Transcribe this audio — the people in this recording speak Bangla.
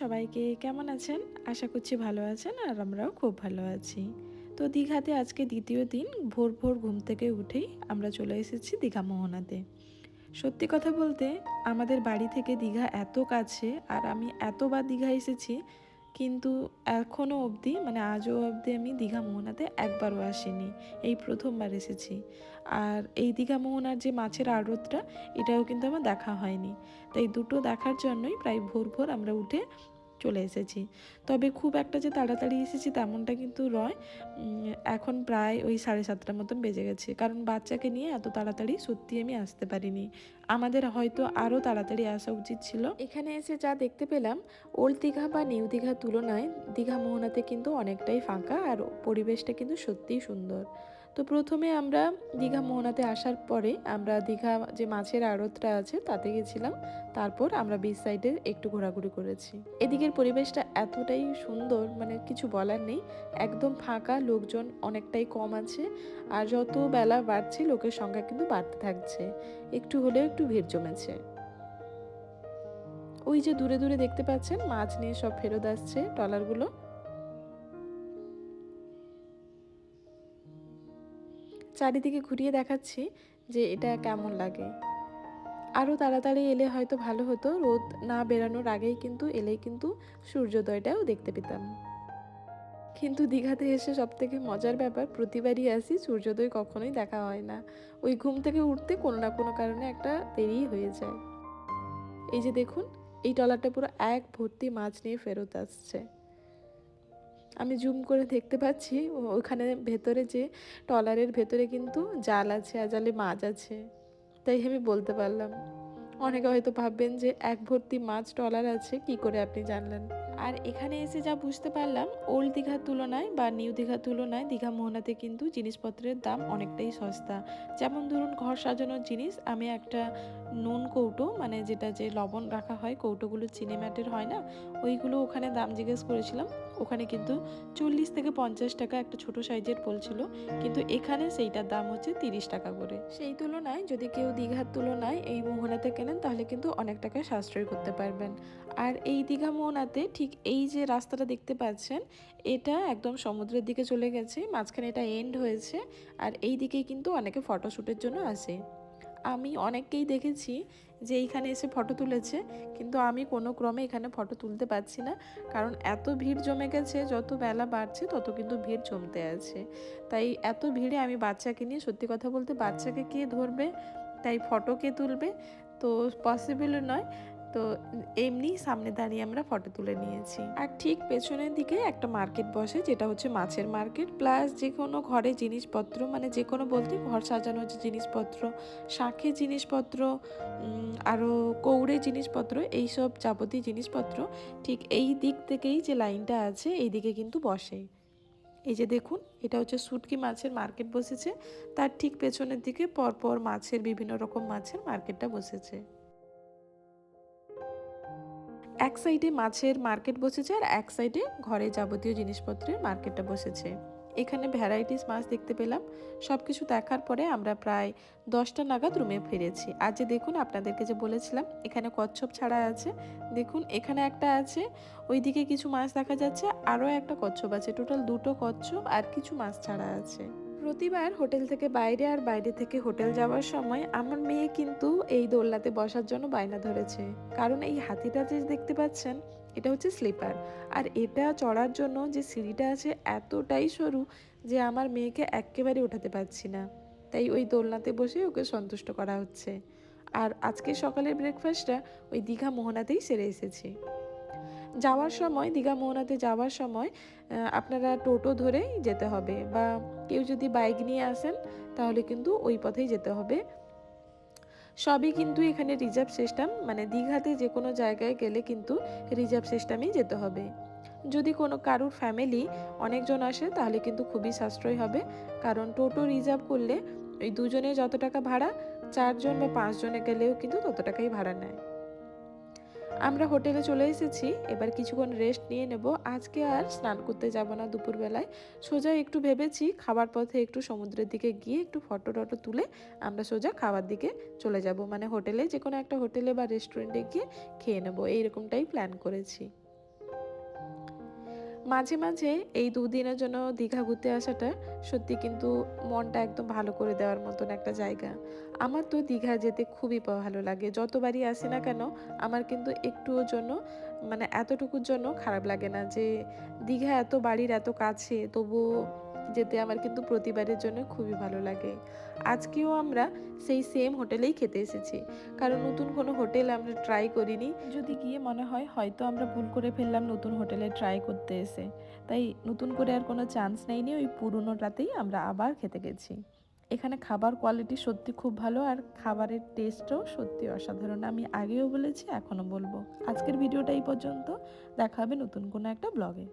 সবাইকে কেমন আছেন? আশা করছি ভালো আছেন আর আমরাও খুব ভালো আছি। তো দীঘাতে আজকে দ্বিতীয় দিন, ভোর ভোর ঘুম থেকে উঠেই আমরা চলে এসেছি দীঘা মোহনাতে। সত্যি কথা বলতে, আমাদের বাড়ি থেকে দীঘা এত কাছে আর আমি এতবার দীঘা এসেছি কিন্তু এখনও অবধি মানে আজও অবধি আমি দীঘা মোহনাতে একবারও আসিনি। এই প্রথমবার এসেছি। আর এই দীঘা মোহনার যে মাছের আড়তটা, এটাও কিন্তু আমার দেখা হয়নি। তাই দুটো দেখার জন্যই প্রায় ভোর ভোর আমরা উঠে চলে এসেছি। তবে খুব একটা যে তাড়াতাড়ি এসেছি তেমনটা কিন্তু নয়। এখন প্রায় ওই সাড়ে সাতটার মতন বেজে গেছে। কারণ বাচ্চাকে নিয়ে এত তাড়াতাড়ি সত্যি আমি আসতে পারিনি। আমাদের হয়তো আরও তাড়াতাড়ি আসা উচিত ছিল। এখানে এসে যা দেখতে পেলাম ওল্ড দীঘা বা নিউ দীঘার তুলনায় দীঘা মোহনাতে কিন্তু অনেকটাই ফাঁকা আর পরিবেশটা কিন্তু সত্যিই সুন্দর। তো প্রথমে আমরা দীঘা মোহনাতে আসার পরে আমরা দীঘা যে মাছের আড়তটা আছে তাতে গেছিলাম। তারপর আমরা বিচ সাইডে একটু ঘোরাঘুরি করেছি। এদিকের পরিবেশটা এতটাই সুন্দর মানে কিছু বলার নেই। একদম ফাঁকা, লোকজন অনেকটাই কম আছে। আর যত বেলা বাড়ছে, লোকের সংখ্যা কিন্তু বাড়তে থাকছে। একটু হলেও একটু ভিড় জমেছে। ওই যে দূরে দূরে দেখতে পাচ্ছেন, মাছ নিয়ে সব ফেরত আসছে, ট্রলারগুলো। চারিদিকে ঘুরিয়ে দেখাচ্ছি যে এটা কেমন লাগে। আরও তাড়াতাড়ি এলে হয়তো ভালো হতো, রোদ না বেরানোর আগেই কিন্তু, এলেই কিন্তু সূর্যোদয়টাও দেখতে পেতাম। কিন্তু দীঘাতে এসে সব থেকে মজার ব্যাপার, প্রতিবারই আসি সূর্যোদয় কখনোই দেখা হয় না। ওই ঘুম থেকে উঠতে কোনো না কোনো কারণে একটা দেরি হয়ে যায়। এই যে দেখুন, এই ট্রলারটা পুরো এক ভর্তি মাছ নিয়ে ফেরত আসছে। আমি জুম করে দেখতে পাচ্ছি ওখানে ভেতরে যে ট্রলারের ভেতরে কিন্তু জাল আছে, আর জালে মাছ আছে। তাই আমি বলতে পারলাম। অনেকে হয়তো ভাববেন যে এক ভর্তি মাছ ট্রলার আছে, কি করে আপনি জানলেন? আর এখানে এসে যা বুঝতে পারলাম, ওল্ড দীঘার তুলনায় বা নিউ দীঘার তুলনায় দীঘা মোহনাতে কিন্তু জিনিসপত্রের দাম অনেকটাই সস্তা। যেমন ধরুন ঘর সাজানোর জিনিস, আমি একটা নুন কৌটো মানে যেটা যে লবণ রাখা হয়, কৌটোগুলো চিনি ম্যাটের হয় না, ওইগুলো ওখানে দাম জিজ্ঞেস করেছিলাম। ওখানে কিন্তু চল্লিশ থেকে পঞ্চাশ টাকা একটা ছোট সাইজের বলছিল কিন্তু এখানে সেইটার দাম হচ্ছে তিরিশ টাকা করে। সেই তুলনায় যদি কেউ দীঘার তুলনায় এই মোহনাতে কেনেন, তাহলে কিন্তু অনেক টাকা সাশ্রয় করতে পারবেন। আর এই দীঘা মোহনাতে ঠিক এই যে রাস্তাটা দেখতে পাচ্ছেন, এটা একদম সমুদ্রের দিকে চলে গেছে, মাঝখানে এটা এন্ড হয়েছে, আর এই দিকেই কিন্তু অনেকে ফটোশ্যুটের জন্য আসে। আমি অনেককেই দেখেছি যে এইখানে এসে ফটো তুলেছে, কিন্তু আমি কোনো ক্রমে এখানে ফটো তুলতে পারছি না। কারণ এত ভিড় জমে গেছে, যত বেলা বাড়ছে, তত কিন্তু ভিড় জমতে আছে। তাই এত ভিড়ে আমি বাচ্চাকে নিয়ে সত্যি কথা বলতে বাচ্চাকে কে ধরবে? তাই ফটো কে তুলবে? তো পসিবল নয়। তো এমনি সামনে দাঁড়িয়ে আমরা ফটো তুলে নিয়েছি। আর ঠিক পেছনের দিকে একটা মার্কেট বসে, যেটা হচ্ছে মাছের মার্কেট প্লাস যে কোনো ঘরে জিনিসপত্র মানে যে কোনো বলতে ঘর সাজানোর যে জিনিসপত্র শাঁখের জিনিসপত্র আরও কৌড়ে জিনিসপত্র, এইসব যাবতীয় জিনিসপত্র ঠিক এই দিক থেকেই যে লাইনটা আছে, এই দিকে কিন্তু বসে। এই যে দেখুন, এটা হচ্ছে শুটকি মাছের মার্কেট বসেছে। তার ঠিক পেছনের দিকে পরপর মাছের, বিভিন্ন রকম মাছের মার্কেটটা বসেছে। এক সাইডে মাছের মার্কেট বসেছে আর এক সাইডে ঘরে যাবতীয় জিনিসপত্রের মার্কেটটা বসেছে। এখানে ভ্যারাইটিস মাছ দেখতে পেলাম। সব কিছু দেখার পরে আমরা প্রায় দশটা নাগাদ রুমে ফিরেছি। আর যে দেখুন, আপনাদেরকে যে বলেছিলাম, এখানে কচ্ছপ ছাড়া আছে। দেখুন, এখানে একটা আছে, ওইদিকে কিছু মাছ দেখা যাচ্ছে, আরও একটা কচ্ছপ আছে। টোটাল দুটো কচ্ছপ আর কিছু মাছ ছাড়া আছে। প্রতিবার হোটেল থেকে বাইরে আর বাইরে থেকে হোটেল যাওয়ার সময় আমার মেয়ে কিন্তু এই দোলনাতে বসার জন্য বায়না ধরেছে। কারণ এই হাতিটা যে দেখতে পাচ্ছেন, এটা হচ্ছে স্লিপার। আর এটা চড়ার জন্য যে সিঁড়িটা আছে এতটাই সরু যে আমার মেয়েকে একেবারে ওঠাতে পারছি না। তাই ওই দোলনাতে বসে ওকে সন্তুষ্ট করা হচ্ছে। আর আজকে সকালের ব্রেকফাস্টটা ওই দীঘা মোহনাতেই সেরে এসেছি। যাওয়ার সময়, দীঘা মোহনাতে যাওয়ার সময় আপনারা টোটো ধরেই যেতে হবে বা কেউ যদি বাইক নিয়ে আসেন, তাহলে কিন্তু ওই পথেই যেতে হবে। সবই কিন্তু এখানে রিজার্ভ সিস্টেম মানে দীঘাতে যে কোনো জায়গায় গেলে কিন্তু রিজার্ভ সিস্টেমেই যেতে হবে। যদি কোনো কারুর ফ্যামিলি অনেকজন আসে, তাহলে কিন্তু খুবই সাশ্রয় হবে। কারণ টোটো রিজার্ভ করলে ওই দুজনে যত টাকা ভাড়া, চারজন বা পাঁচজনে গেলেও কিন্তু তত টাকাই ভাড়া নেয়। আমরা হোটেলে চলে এসেছি। এবার কিছুক্ষণ রেস্ট নিয়ে নেব। আজকে আর স্নান করতে যাব না দুপুরবেলায়। সোজা একটু ভেবেছি খাবার পথে একটু সমুদ্রের দিকে গিয়ে একটু ফটো টটো তুলে আমরা সোজা খাবার দিকে চলে যাব। মানে হোটেলে যে কোনো একটা হোটেলে বা রেস্টুরেন্টে গিয়ে খেয়ে নেব। এইরকমটাই প্ল্যান করেছি। মাঝে মাঝে এই দুদিনের জন্য দীঘা ঘুরতে আসাটা সত্যি কিন্তু মনটা একদম ভালো করে দেওয়ার মতন একটা জায়গা। আমার তো দীঘা যেতে খুবই ভালো লাগে। যতবারই আসি না কেন, আমার কিন্তু একটুও জন্য মানে এতটুকুর জন্য খারাপ লাগে না যে দীঘা এত বাড়ির এত কাছে, তবুও যেতে আমার কিন্তু প্রতিবারের জন্য খুবই ভালো লাগে। আজকেও আমরা সেই সেম হোটেলেই খেতে এসেছি। কারণ নতুন কোনো হোটেল আমরা ট্রাই করিনি। যদি গিয়ে মনে হয়, হয়তো আমরা ভুল করে ফেললাম নতুন হোটেলে ট্রাই করতে এসে। তাই নতুন করে আর কোনো চান্স নেইনি, ওই পুরনোটাতেই আমরা আবার খেতে গেছি। এখানে খাবার কোয়ালিটি সত্যি খুব ভালো আর খাবারের টেস্টও সত্যি অসাধারণ। আমি আগেও বলেছি, এখনও বলব। আজকের ভিডিওটা এই পর্যন্ত। দেখা হবে নতুন কোনো একটা ব্লগে